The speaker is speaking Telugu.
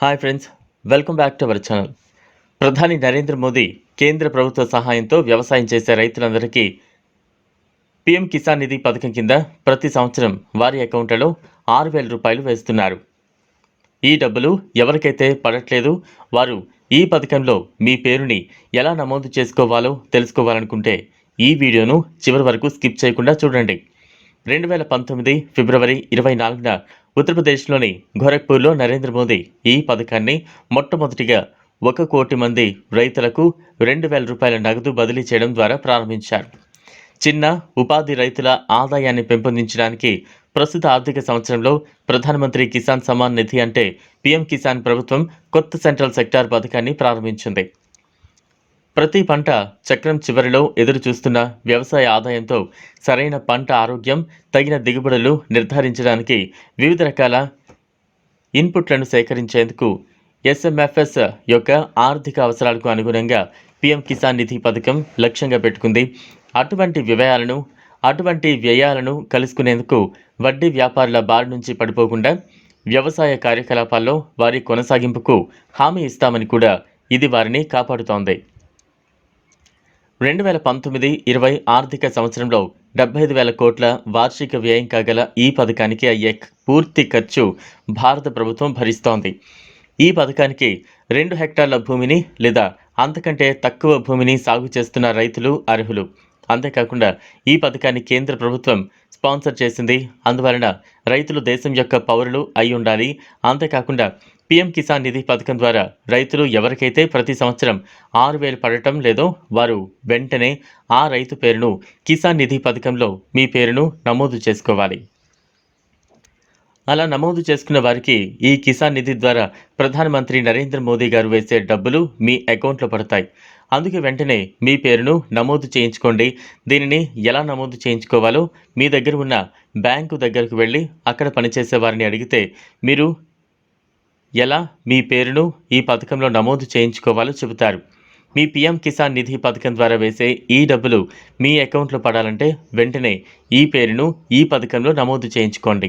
Hi friends welcome back to our channel. ప్రధాని నరేంద్ర మోదీ కేంద్ర ప్రభుత్వ సహాయంతో వ్యవసాయం చేసే రైతులందరికీ పీఎం కిసాన్ నిధి పథకం కింద ప్రతి సంవత్సరం వారి అకౌంట్లలో ఆరు వేల రూపాయలు వేస్తున్నారు. ఈ డబ్బులు ఎవరికైతే పడట్లేదు వారు ఈ పథకంలో మీ పేరుని ఎలా నమోదు చేసుకోవాలో తెలుసుకోవాలనుకుంటే ఈ వీడియోను చివరి వరకు స్కిప్ చేయకుండా చూడండి. రెండు వేల పంతొమ్మిది ఫిబ్రవరి ఇరవై నాలుగున ఉత్తరప్రదేశ్లోని గోరఖ్పూర్లో నరేంద్ర మోదీ ఈ పథకాన్ని మొట్టమొదటిగా ఒక కోటి మంది రైతులకు రెండు వేల రూపాయల నగదు బదిలీ చేయడం ద్వారా ప్రారంభించారు. చిన్న ఉపాధి రైతుల ఆదాయాన్ని పెంపొందించడానికి ప్రస్తుత ఆర్థిక సంవత్సరంలో ప్రధానమంత్రి కిసాన్ సమ్మాన్ నిధి అంటే పీఎం కిసాన్ ప్రభుత్వం కొత్త సెంట్రల్ సెక్టార్ పథకాన్ని ప్రారంభించింది. ప్రతి పంట చక్రం చివరిలో ఎదురు చూస్తున్న వ్యవసాయ ఆదాయంతో సరైన పంట ఆరోగ్యం తగిన దిగుబడులు నిర్ధారించడానికి వివిధ రకాల ఇన్పుట్లను సేకరించేందుకు ఎస్ఎంఎఫ్ఎస్ యొక్క ఆర్థిక అవసరాలకు అనుగుణంగా పీఎం కిసాన్ నిధి పథకం లక్ష్యంగా పెట్టుకుంది. అటువంటి వ్యయాలను అటువంటి వ్యయాలను కలుసుకునేందుకు వడ్డీ వ్యాపారుల బారి నుంచి పడిపోకుండా వ్యవసాయ కార్యకలాపాల్లో వారి కొనసాగింపుకు హామీ ఇస్తామని కూడా ఇది వారిని కాపాడుతోంది. రెండు వేల పంతొమ్మిది ఇరవై ఆర్థిక సంవత్సరంలో డెబ్బై ఐదు వేల కోట్ల వార్షిక వ్యయం కాగల ఈ పథకానికి అయ్యే పూర్తి ఖర్చు భారత ప్రభుత్వం భరిస్తోంది. ఈ పథకానికి రెండు హెక్టార్ల భూమిని లేదా అంతకంటే తక్కువ భూమిని సాగు చేస్తున్న రైతులు అర్హులు. అంతేకాకుండా ఈ పథకాన్ని కేంద్ర ప్రభుత్వం స్పాన్సర్ చేసింది. అందువలన రైతులు దేశం యొక్క పౌరులు అయి ఉండాలి. అంతేకాకుండా పీఎం కిసాన్ నిధి పథకం ద్వారా రైతులు ఎవరికైతే ప్రతి సంవత్సరం ఆరు వేలు పడటం లేదో వారు వెంటనే ఆ రైతు పేరును కిసాన్ నిధి పథకంలో మీ పేరును నమోదు చేసుకోవాలి. అలా నమోదు చేసుకున్న వారికి ఈ కిసాన్ నిధి ద్వారా ప్రధానమంత్రి నరేంద్ర మోదీ గారు వేసే డబ్బులు మీ అకౌంట్లో పడతాయి. అందుకే వెంటనే మీ పేరును నమోదు చేయించుకోండి. దీనిని ఎలా నమోదు చేయించుకోవాలో మీ దగ్గర ఉన్న బ్యాంకు దగ్గరకు వెళ్ళి అక్కడ పనిచేసే వారిని అడిగితే మీరు ఎలా మీ పేరును ఈ పథకంలో నమోదు చేయించుకోవాలో చెబుతారు. మీ పీఎం కిసాన్ నిధి పథకం ద్వారా వేసే ఈ డబ్బులు మీ అకౌంట్లో పడాలంటే వెంటనే ఈ పేరును ఈ పథకంలో నమోదు చేయించుకోండి.